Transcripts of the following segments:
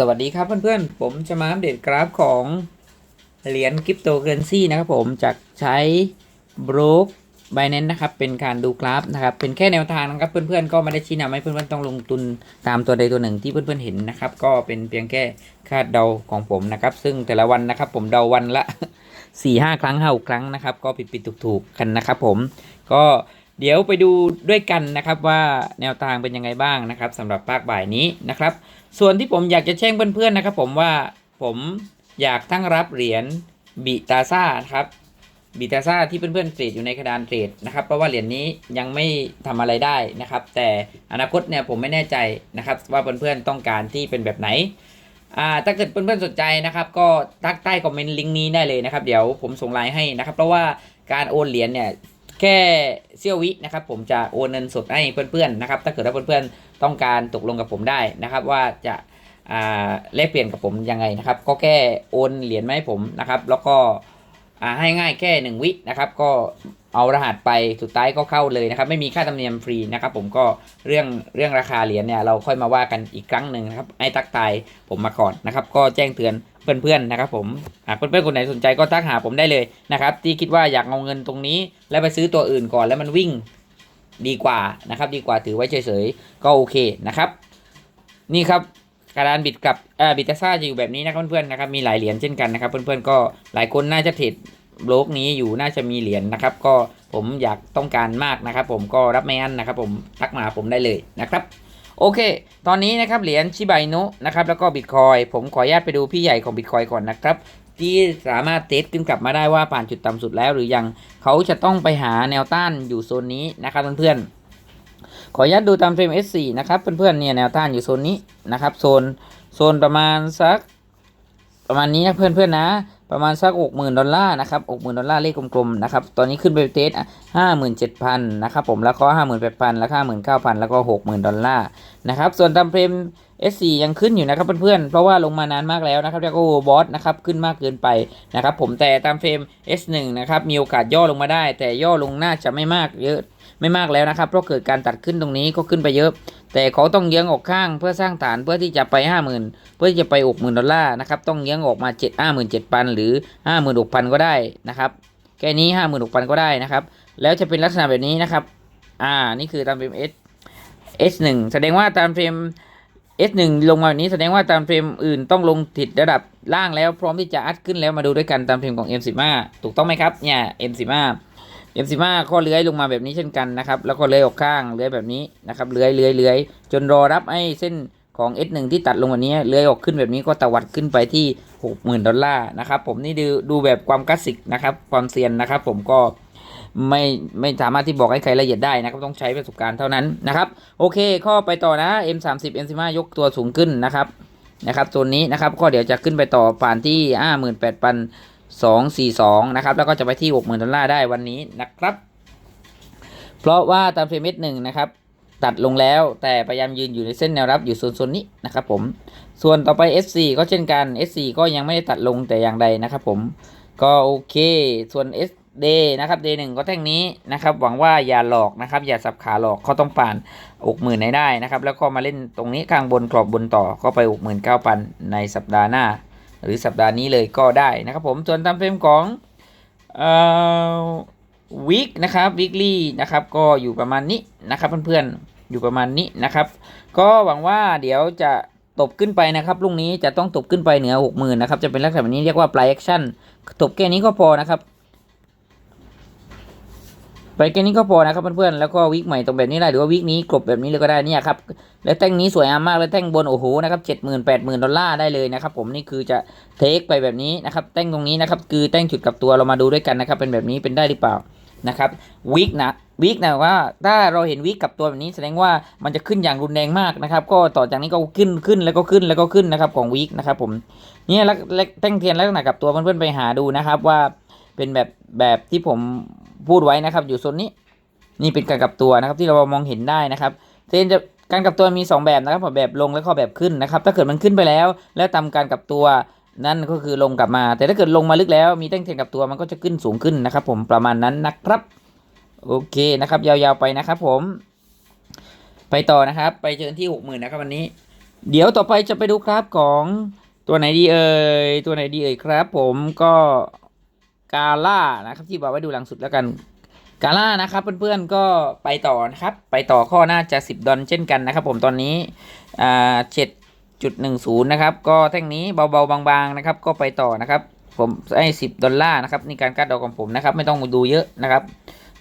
สวัสดีครับเพื่อนๆ ผมจะมาอัปเดตกราฟของเหรียญคริปโตเคอเรนซีนะครับผมจากใช้บรกไบแนนนะครับ เป็นการดูกราฟนะครับ เป็นแค่แนวทางนะครับ เพื่อนๆ ก็ไม่ได้ชี้นำให้เพื่อนๆ ต้องลงทุนตามตัวใดตัวหนึ่งที่เพื่อนๆ เห็นนะครับ ก็เป็นเพียงแค่คาดเดาของผมนะครับ ซึ่งแต่ละวันนะครับ ผมเดาวันละ4 5 ครั้งห้าครั้งนะครับ ก็ผิดผิดถูกถูกๆกันนะครับผม ก็ เดี๋ยวไปดูด้วยกันนะครับว่าแนวทางเป็นยังไงบ้างนะครับสำหรับภาคบ่ายนี้นะครับ ส่วนที่ผมอยากจะแจ้งเพื่อนๆนะครับ ผมว่าผมอยากทั้งรับเหรียญบิตาซ่าครับบิตาซ่าที่เพื่อนๆเทรดอยู่ในกระดานเทรดนะครับ เพราะว่าเหรียญนี้ยังไม่ทำอะไรได้นะครับ แต่อนาคตเนี่ยผมไม่แน่ใจนะครับ ว่าเพื่อนๆต้องการที่เป็นแบบไหนอ่าถ้าเกิดเพื่อนๆสนใจนะครับ ก็ทักใต้คอมเมนต์ลิงก์นี้ได้เลยนะครับ เดี๋ยวผมส่งไลน์ให้นะครับ เพราะว่าการโอนเหรียญเนี่ย แค่เสี้ยววินะครับผมจะโอนเงินสดให้เพื่อนๆนะครับถ้าเกิดว่าเพื่อนๆต้องการตกลงกับผมได้นะครับ ว่าจะแลกเปลี่ยนกับผมยังไงนะครับ ก็แค่โอนเหรียญมาให้ผมนะครับ แล้วก็ให้ง่ายแค่หนึ่งวินะครับ ก็เอารหัสไปสุดท้ายก็เข้าเลยนะครับ ไม่มีค่าธรรมเนียมฟรีนะครับ ผมก็เรื่องเรื่องราคาเหรียญเนี่ยเราค่อยมาว่ากันอีกครั้งหนึ่งนะครับให้ตักตายผมมาก่อนนะครับ ก็แจ้งเตือน เพื่อนๆนะครับผมหากเพื่อนๆคนไหนสนใจก็ทักหาผมได้เลยนะครับ ที่คิดว่าอยากเอาเงินตรงนี้ แล้วไปซื้อตัวอื่นก่อนแล้วมันวิ่งดีกว่านะครับ ดีกว่าถือไว้เฉยๆก็โอเคนะครับ นี่ครับกระดานบิดกับบิตาซ่าจะอยู่แบบนี้นะครับเพื่อนๆนะครับมีหลายเหรียญเช่นกันนะครับ เพื่อนๆก็หลายคนน่าจะเทรดโลกนี้อยู่น่าจะมีเหรียญนะครับ ก็ผมอยากต้องการมากนะครับ ผมก็รับไม่อั้นนะครับ ผมทักมาผมได้เลยนะครับ โอเค ตอนนี้นะครับเหรียญชิบายโนุนะครับแล้วก็บิตคอยผมขออนุญาตไปดูพี่ใหญ่ของบิตคอยก่อนนะครับที่สามารถเทสขึ้นกลับมาได้ว่าผ่านจุดต่ำสุดแล้วหรือยังเขาจะต้องไปหาแนวต้านอยู่โซนนี้นะครับเพื่อนๆขออนุญาตดูตามเฟรม S4 นะครับเพื่อนๆเนี่ยแนวต้านอยู่โซนนี้นะครับโซนโซนประมาณสักประมาณนี้นะเพื่อนๆนะ ประมาณสักหกหมื่นดอลลาร์นะครับหกหมื่นดอลลาร์เลขกลมๆนะครับ ตอนนี้ขึ้นไปเทสห้าหมื่นเจ็ดพันนะครับผม แล้วก็ห้าหมื่นแปดพันแล้วก็ห้าหมื่นเก้าพันแล้วก็หกหมื่นดอลลาร์นะครับ ส่วนตามเฟรม S4 ยังขึ้นอยู่นะครับเพื่อนๆ เพราะว่าลงมานานมากแล้วนะครับแล้วก็บอสนะครับขึ้นมากเกินไปนะครับผมแต่ตามเฟรม S1 นะครับมีโอกาสย่อลงมาได้ แต่ย่อลงน่าจะไม่มากเยอะ ไม่มากแล้วนะครับ เพราะเกิดการตัดขึ้นตรงนี้ก็ขึ้นไปเยอะ แต่เขาต้องเยื้องออกข้างเพื่อสร้างฐานเพื่อที่จะไป 50,000 เพื่อที่จะไป 60,000 ดอลลาร์นะครับ ต้องเยื้องออกมา 7 57,000 หรือ 56,000 ก็ได้นะครับ แค่นี้ 56,000 ก็ได้นะครับ แล้วจะเป็นลักษณะแบบนี้นะครับ อ่า นี่คือตามเฟรม S S1 แสดงว่าตามเฟรม S1 ลงมาแบบนี้แสดงว่าตามเฟรมอื่นต้องลงติดระดับล่างแล้วพร้อมที่จะอัดขึ้นแล้วมาดูด้วยกันตามเฟรมของ M15 ถูกต้องไหมครับเนี่ย M15 M15 ก็เลื้อยลงมาแบบนี้เช่นกันนะครับ แล้วก็เลื้อยออกข้างเลื้อยแบบนี้นะครับเลื้อยเลื้อยเลื้อยจนรอรับไอ้เส้นของ S1 ที่ตัดลงวันนี้เลื้อยออกขึ้นแบบนี้ก็ตวัดขึ้นไปที่ 60,000 ดอลลาร์นะครับ ผมนี่ดูดูแบบความคลาสสิกนะครับ ความเซียนนะครับ ผมก็ไม่ไม่สามารถที่บอกให้ใครละเอียดได้นะครับ ต้องใช้ประสบการณ์เท่านั้นนะครับ โอเคข้อไปต่อนะ M30 M15 ยกตัวสูงขึ้นนะครับนะครับโซนนี้นะครับก็เดี๋ยวจะขึ้นไปต่อผ่านที่ 242 นะครับ แล้วก็จะไปที่ 60,000 ดอลลาร์ได้วันนี้นะครับ เพราะว่าตามเฟรมเมตหนึ่งนะครับ ตัดลงแล้วแต่พยายามยืนอยู่ในเส้นแนวรับอยู่โซนโซนนี้นะครับผม ส่วนต่อไป S4 ก็เช่นกัน S4 ก็ยังไม่ได้ตัดลงแต่อย่างใดนะครับผม ก็โอเค ส่วน S D นะครับ D 1ก็แท่งนี้นะครับ หวังว่าอย่าหลอกนะครับ อย่าสับขาหลอกเขาต้องผ่านอกหมื่นให้ได้นะครับ แล้วก็มาเล่นตรงนี้ข้างบนกรอบบนต่อก็ไปอกหมื่นเก้าพันในสัปดาห์หน้า หรือสัปดาห์นี้เลยก็ได้นะครับผมส่วนตามเฟรมของวิกนะครับวิกลี่นะครับก็อยู่ประมาณนี้นะครับเพื่อนๆอยู่ประมาณนี้นะครับ ก็หวังว่าเดี๋ยวจะตบขึ้นไปนะครับลุงนี้จะต้องตบขึ้นไปเหนือหกหมื่นนะครับ จะเป็นลักษณะแบบนี้เรียกว่า ปลายแอคชั่น ตบแค่นี้ก็พอนะครับ ไปแค่นี้ก็พอนะครับเพื่อนๆ แล้วก็วิกใหม่ตรงแบบนี้ได้หรือว่าวิกนี้กลบแบบนี้เลยก็ได้เนี่ยครับ แล้วแท่งนี้สวยงามมากแล้วแท่งบนโอ้โหนะครับเจ็ดหมื่นแปดหมื่นดอลลาร์ได้เลยนะครับผมนี่คือจะเทคไปแบบนี้นะครับแท่งตรงนี้นะครับคือแท่งจุดกับตัวเรามาดูด้วยกันนะครับเป็นแบบนี้เป็นได้หรือเปล่านะครับวิกนะวิกนะว่าถ้าเราเห็นวิกกับตัวแบบนี้แสดงว่ามันจะขึ้นอย่างรุนแรงมากนะครับ ก็ต่อจากนี้ก็ขึ้นขึ้นแล้วก็ขึ้นแล้วก็ขึ้นนะครับของวิกนะครับผมเนี่ยแล้วแท่งเทียนลักษณะกับตัวเพื่อนๆไปหาดูนะครับว่าเป็นแบบแบบที่ผม พูดไว้นะครับ อยู่โซนนี้ นี่เป็นการกลับตัวนะครับที่เรามองเห็นได้นะครับเทนจะการกลับตัวมี 2 แบบนะครับแบบลงแล้วก็แบบขึ้นนะครับ ถ้าเกิดมันขึ้นไปแล้ว แล้วทำการกลับตัวนั่นก็คือลงกลับมา แต่ถ้าเกิดลงมาลึกแล้วมีแท่งเทรนกลับตัวมันก็จะขึ้นสูงขึ้นนะครับ ผมประมาณนั้นนะครับ โอเคนะครับ ยาวๆไปนะครับ ผม ไปต่อนะครับ ไปเจอที่หกหมื่นนะครับวันนี้ เดี๋ยวต่อไปจะไปดูครับของตัวไหนดีเอ่ยตัวไหนดีเอ่ยครับ ผมก็ กาล่านะครับที่บอกไว้ดูหลังสุดแล้วกันกาล่านะครับเพื่อนๆก็ไปต่อนะครับ ไปต่อข้อน่าจะ 10 ดอลเช่นกันนะครับ ผมตอนนี้อ่าเจ็ดจุดหนึ่งศูนย์นะครับ ก็แท่งนี้เบาๆบางๆนะครับ ก็ไปต่อนะครับ ผมให้สิบดอลลาร์นะครับนี่การคาดเดาของผมนะครับ ไม่ต้องดูเยอะนะครับ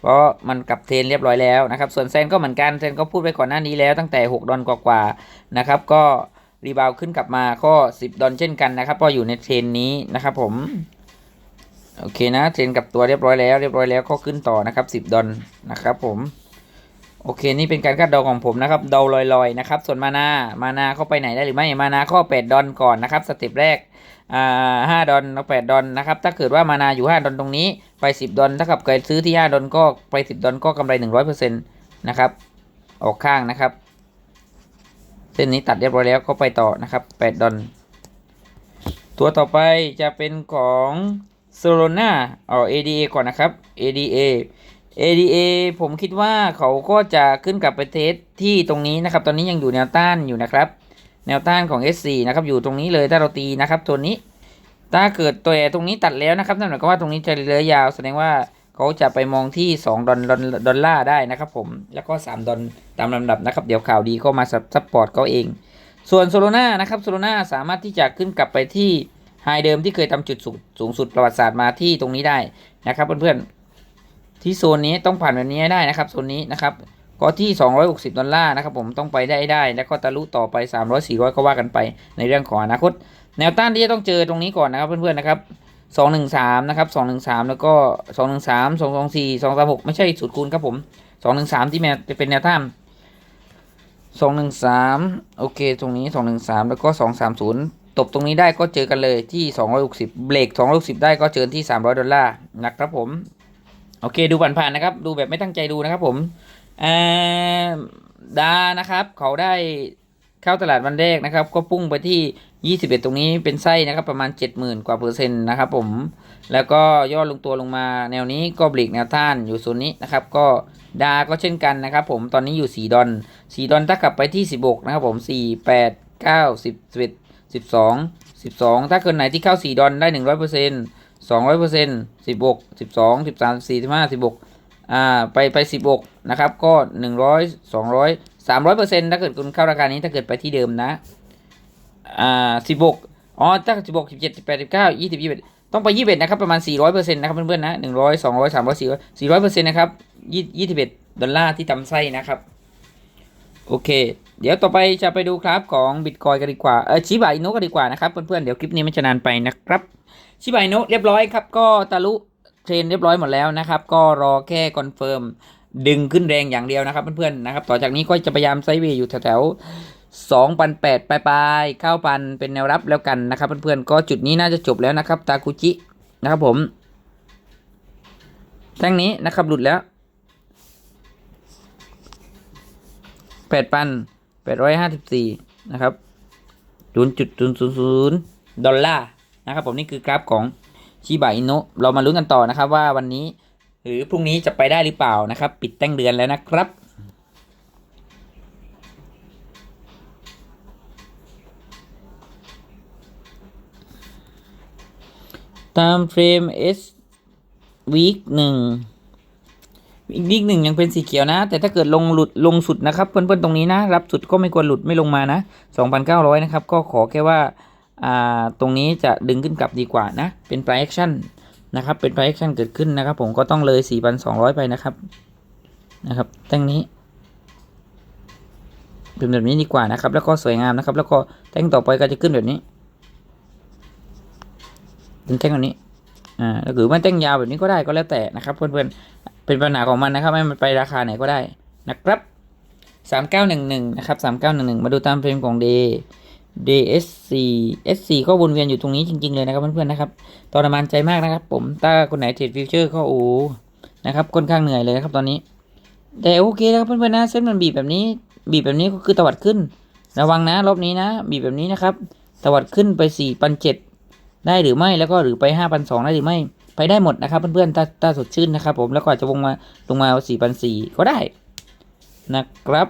เพราะมันกลับเทรนเรียบร้อยแล้วนะครับ ส่วนแซนก็เหมือนกันแซนก็พูดไปก่อนหน้านี้แล้วตั้งแต่ 6 ดอลกว่าๆนะครับ ก็รีบาวขึ้นกลับมาก็10 ดอลเช่นกันนะครับ ก็อยู่ในเทรนนี้นะครับผม โอเคนะเทรนกับตัวเรียบร้อยแล้วเรียบร้อยแล้วก็ขึ้นต่อนะครับ 10 ดอลนะครับผมโอเคนี่เป็นการคาดเดาของผมนะครับเดาลอยๆนะครับส่วนมานามานาเข้าไปไหนได้หรือไม่มานาข้อ8ดอลก่อนนะครับสเต็ปแรกอ่าห้าดอลเอาแปดดอลนะครับถ้าเกิดว่ามานาอยู่ห้าดอลตรงนี้ไปสิบดอลถ้ากับเกิดซื้อที่ห้าดอลก็ไปสิบดอลก็กำไรหนึ่งร้อยเปอร์เซ็นต์นะครับออกข้างนะครับ เส้นนี้ตัดเรียบร้อยแล้วก็ไปต่อนะครับแปดดอลตัวต่อไปจะเป็นของ โซโลนาเอา ADA ก่อนนะครับ ADA ADA ผมคิดว่าเขาก็จะขึ้นกลับไปเทสที่ตรงนี้นะครับ ตอนนี้ยังอยู่แนวต้านอยู่นะครับ แนวต้านของ S4 นะครับ อยู่ตรงนี้เลยถ้าเราตีนะครับ ตัวนี้ ถ้าเกิดตัวตรงนี้ตัดแล้วนะครับนั่นหมายความว่าตรงนี้จะเหลือยาว แสดงว่าเขาจะไปมองที่ 2 ดอลดอลดอลลาร์ได้นะครับ ผม แล้วก็ 3 ดอลตามลำดับนะครับ เดี๋ยวข่าวดีก็มาซัพพอร์ตเขาเอง ส่วนโซโลนานะครับ โซโลนาสามารถที่จะขึ้นกลับไปที่ ไฮเดิมที่เคยทำจุดสูงสุดประวัติศาสตร์มาที่ตรงนี้ได้นะครับเพื่อนๆที่โซนนี้ต้องผ่านแบบนี้ได้นะครับโซนนี้นะครับก็ที่ 260 ดอลลาร์นะครับผมต้องไปได้ได้ แล้วก็ทะลุต่อไป 300 400 ก็ว่ากันไปในเรื่องของอนาคต แนวต้านที่จะต้องเจอตรงนี้ก่อนนะครับเพื่อนๆนะครับ 213 นะครับ 213 แล้วก็ 213 224 236 ไม่ใช่สูตรคูณครับผม 213 ที่แมจะเป็นแนวต้าน213 โอเค ตรงนี้ 213 แล้วก็ 230 ตบตรงนี้ได้ก็เจอกันเลยที่ 260 เบรก 260 ได้ก็เจอที่ 300 ดอลลาร์นะครับผม โอเคดูผ่านๆนะครับ ดูแบบไม่ตั้งใจดูนะครับผมดานะครับ เขาได้เข้าตลาดวันแรกนะครับ ก็พุ่งไปที่ 21 ตรงนี้เป็นไส้นะครับ ประมาณ 70,000 กว่าเปอร์เซ็นต์นะครับผม แล้วก็ย่อลงตัวลงมาแนวนี้ก็เบรกแนวต้านอยู่โซนนี้นะครับ ก็ดาก็เช่นกันนะครับ ผมตอนนี้อยู่ 4 ดอล4ดอลถ้ากลับไปที่ 16 นะครับผม 4 8 9 10 11 12 12ถ้าเกินไหนที่เข้า4ดอลได้100% 200% 16 12 13 14 15 16อ่าไปไปสิบกนะครับ ก็หนึ่งร้อยสองร้อยสามร้อยเปอร์เซ็นต์ถ้าเกิดคุณเข้าราคานี้ถ้าเกิดไปที่เดิมนะอ่าสิบกอ๋อถ้าสิบกสิบเจ็ดสิบแปดสิบเก้ายี่สิบยี่สิบต้องไปยี่สิบเอ็ดนะครับประมาณสี่ร้อยเปอร์เซ็นต์นะครับเพื่อนๆนะหนึ่งร้อยสองร้อยสามร้อยสี่ร้อยสี่ร้อยเปอร์เซ็นต์นะครับยี่ยี่สิบเอ็ดดอลลาร์ที่ทำไส้นะครับ โอเค เดี๋ยวต่อไปจะไปดูครับของบิตคอยกันดีกว่า เออชิบะอินุกันดีกว่านะครับ เพื่อนๆ เดี๋ยวคลิปนี้ไม่จะนานไปนะครับชิบะอินุเรียบร้อยครับ ก็ทะลุเทรนเรียบร้อยหมดแล้วนะครับ ก็รอแค่คอนเฟิร์มดึงขึ้นแรงอย่างเดียวนะครับเพื่อนๆนะครับ ต่อจากนี้ก็จะพยายามไซเวย์อยู่แถวๆสองพันแปดปลายๆเก้าพันเป็นแนวรับแล้วกันนะครับเพื่อนๆก็จุดนี้น่าจะจบแล้วนะครับ ตาคุจินะครับผมแท่งนี้นะครับหลุดแล้วแปดพัน แปดร้อยห้าสิบสี่นะครับศูนย์จุดศูนย์ศูนย์ศูนย์ดอลลาร์นะครับผมนี่คือกราฟของชิบะอินุเรามาลุ้นกันต่อนะครับว่าวันนี้หรือพรุ่งนี้จะไปได้หรือเปล่านะครับ ปิดแต้งเดือนแล้วนะครับตามเฟรม S วีคหนึ่ง อีกนิดหนึ่งยังเป็นสีเขียวนะ แต่ถ้าเกิดลงหลุดลงสุดนะครับ เพื่อนๆตรงนี้นะ รับสุดก็ไม่ควรหลุดไม่ลงมานะ 2,900 นะครับ ก็ขอแค่ว่าอ่าตรงนี้จะดึงขึ้นกลับดีกว่านะ เป็น price action นะครับ เป็น price action เกิดขึ้นนะครับ ผมก็ต้องเลย 4,200 ไปนะครับนะครับแท่งนี้เป็นแบบนี้ดีกว่านะครับ แล้วก็สวยงามนะครับ แล้วก็แท่งต่อไปก็จะขึ้นแบบนี้เป็นแท่งแบบนี้อ่าหรือว่าแท่งยาวแบบนี้ก็ได้ก็แล้วแต่นะครับ เพื่อนๆ เป็นปัญหาของมันนะครับให้มันไปราคาไหนก็ได้นะครับสามเก้าหนึ่งหนึ่งนะครับสามเก้าหนึ่งหนึ่งมาดูตามเฟรมของ day DSC S4 ก็วนเวียนอยู่ตรงนี้จริง ๆ เลยนะครับเพื่อนๆนะครับทรมานใจมากนะครับผมถ้าคนไหนเทรดฟิวเจอร์ก็โอ้นะครับค่อนข้างเหนื่อยเลยนะครับตอนนี้ แต่โอเคนะครับเพื่อนๆนะเส้นมันบีบแบบนี้บีบแบบนี้ก็คือตวัดขึ้น ระวังนะรอบนี้นะ บีบแบบนี้นะครับ ตวัดขึ้นไปสี่พันเจ็ดได้หรือไม่แล้วก็หรือไปห้าพันสองได้หรือไม่ ไปได้หมดนะครับเพื่อนๆถ้าถ้าสดชื่นนะครับ ผมแล้วก็อาจจะลงมาลงมาสี่พันสี่ก็ได้นะครับ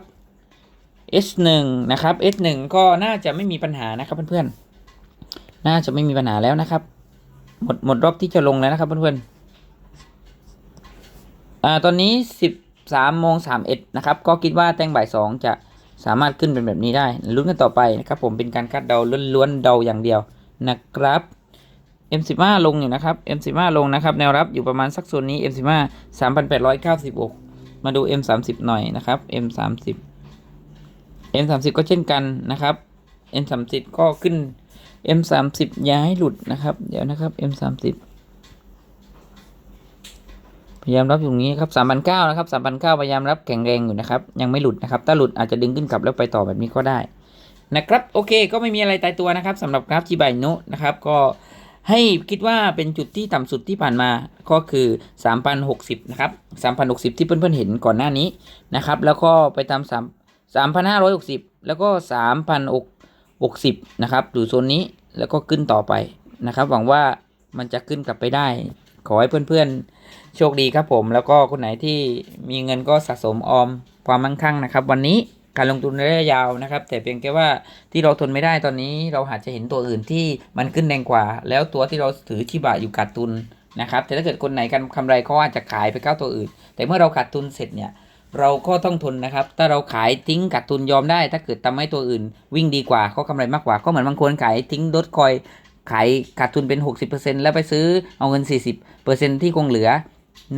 S1 นะครับ S1 ก็น่าจะไม่มีปัญหานะครับเพื่อนๆ น่าจะไม่มีปัญหาแล้วนะครับ หมดหมดรอบที่จะลงแล้วนะครับเพื่อนๆ อ่าตอนนี้สิบสามโมงสามเอ็ดนะครับ ก็คิดว่าแตงบ่ายสองจะสามารถขึ้นเป็นแบบนี้ได้ลุ้นกันต่อไปนะครับ ผมเป็นการคาดเดาล้วนๆเดาอย่างเดียวนะครับ M15 ลงอยู่นะครับ M15 ลงนะครับ แนวรับอยู่ประมาณสักโซนนี้ M15 3,896 มาดู M30 หน่อยนะครับ M30 M30 ก็เช่นกันนะครับ M30 ก็ขึ้น M30 อย่าให้หลุดนะครับ เดี๋ยวนะครับ M30 พยายามรับอยู่ตรงนี้ครับ3,900นะครับ3,900พยายามรับแข็งแรงอยู่นะครับ ยังไม่หลุดนะครับ ถ้าหลุดอาจจะดึงขึ้นกลับแล้วไปต่อแบบนี้ก็ได้นะครับ โอเค ก็ไม่มีอะไรตายตัวนะครับสำหรับกราฟจีบายโนนะครับ ก็ ให้คิดว่าเป็นจุดที่ต่ำสุดที่ผ่านมาก็คือ 3,060 นะครับ 3,060 ที่เพื่อนๆเห็นก่อนหน้านี้นะครับ แล้วก็ไปตาม3 3,560 แล้วก็3,660 นะครับอยู่โซนนี้แล้วก็ขึ้นต่อไปนะครับ หวังว่ามันจะขึ้นกลับไปได้ ขอให้เพื่อนๆ โชคดีครับผม แล้วก็คนไหนที่มีเงินก็สะสมออมความมั่งคั่งนะครับ วันนี้ การลงทุนระยะยาวนะครับ แต่เพียงแค่ว่าที่เราทนไม่ได้ตอนนี้เราอาจจะเห็นตัวอื่นที่มันขึ้นแรงกว่า แล้วตัวที่เราถือชิบะอยู่ขาดทุนนะครับแต่ถ้าเกิดคนไหนกันกำไรเขาอาจจะขายไปเข้าตัวอื่น แต่เมื่อเราขาดทุนเสร็จเนี่ยเราก็ต้องทนนะครับ ถ้าเราขายทิ้งขาดทุนยอมได้ ถ้าเกิดทำให้ตัวอื่น วิ่งดีกว่าเขากำไรมากกว่า ก็เหมือนบางคนขายทิ้งดดคอยขายขาดทุนเป็น 60%แล้วไปซื้อเอาเงิน 40%ที่คงเหลือ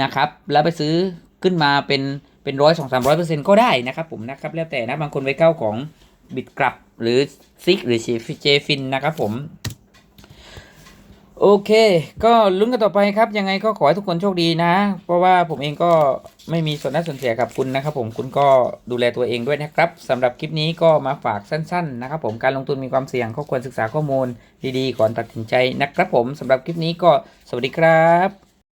นะครับ แล้วไปซื้อขึ้นมาเป็น เป็นร้อยสองสามร้อยเปอร์เซ็นต์ก็ได้นะครับผมนะครับแล้วแต่นะบางคนไว้เก้าของบิดกลับหรือซิกหรือเจฟินนะครับผมโอเค ก็ลุ้นกันต่อไปครับ ยังไงก็ขอให้ทุกคนโชคดีนะ เพราะว่าผมเองก็ไม่มีส่วนได้ส่วนเสียกับคุณนะครับ ผมคุณก็ดูแลตัวเองด้วยนะครับสำหรับคลิปนี้ก็มาฝากสั้น ๆ นะครับ ผมการลงทุนมีความเสี่ยงก็ควรศึกษาข้อมูลดีๆก่อนตัดสินใจนะครับ ผมสำหรับคลิปนี้ก็สวัสดีครับ